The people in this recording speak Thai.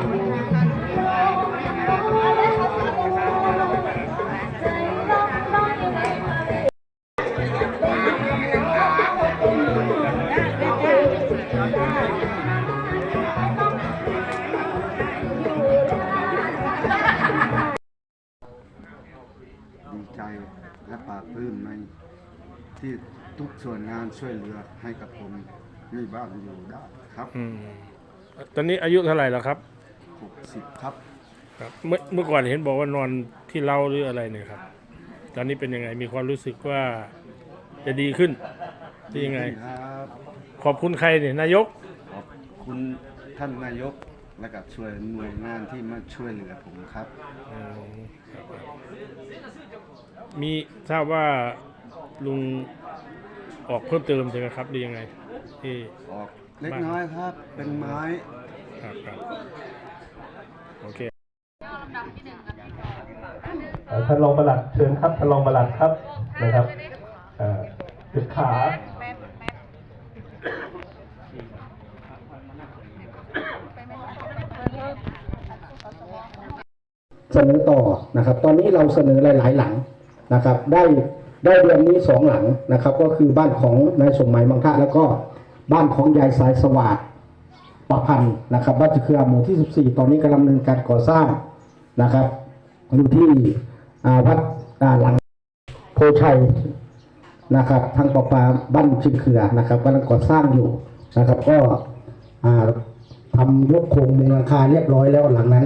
ดีใจและปลาปื้มในที่ทุกส่วนงานช่วยเหลือให้กับผมมีบ้านอยู่ได้ครับ ตอนนี้อายุเท่าไหร่แล้วครับ 60ครับครับเมื่อเมื่อก่อนเห็นบอกว่านอนที่เล้าหรืออะไรเนี่ยครับ ตอนนี้เป็นยังไงมีความรู้สึกว่าจะดีขึ้นหรือยังไง ครับขอบคุณใครเนี่ยนายก ขอบคุณท่านนายกและกับช่วยหน่วยงานที่มาช่วยเหลือผมครับอืมครับมีทราบว่าลุงออกเพิ่มเติมใช่ไหมครับหรือยังไงที่ออกเล็กน้อยครับ เป็นไม้ครับครับโอเค เอ่อ ท่านรองประหลัดเชิญครับท่านรองประหลัดครับนะครับอ่อจุดขาเสนอต่อนะครับ ตอนนี้เราเสนอหลายๆหลังนะครับ ได้ได้เดือนนี้สองหลังนะครับ ก็คือบ้านของนายสมหมัยมังคะแล้วก็บ้านของยายสายสวัสดประพันธ์นะครับบ้านจะคือหมู่ที่ 14 ตอนนี้กำลังดำเนินการก่อสร้างนะครับอยู่ที่ วัดอ่าหลังโพชัยนะครับ ทางประปาบ้านชิงเขือนะครับกำลังก่อสร้างอยู่นะครับ ก็อาทำยกโครงมุงหลังคาเรียบร้อยแล้วหลังนั้น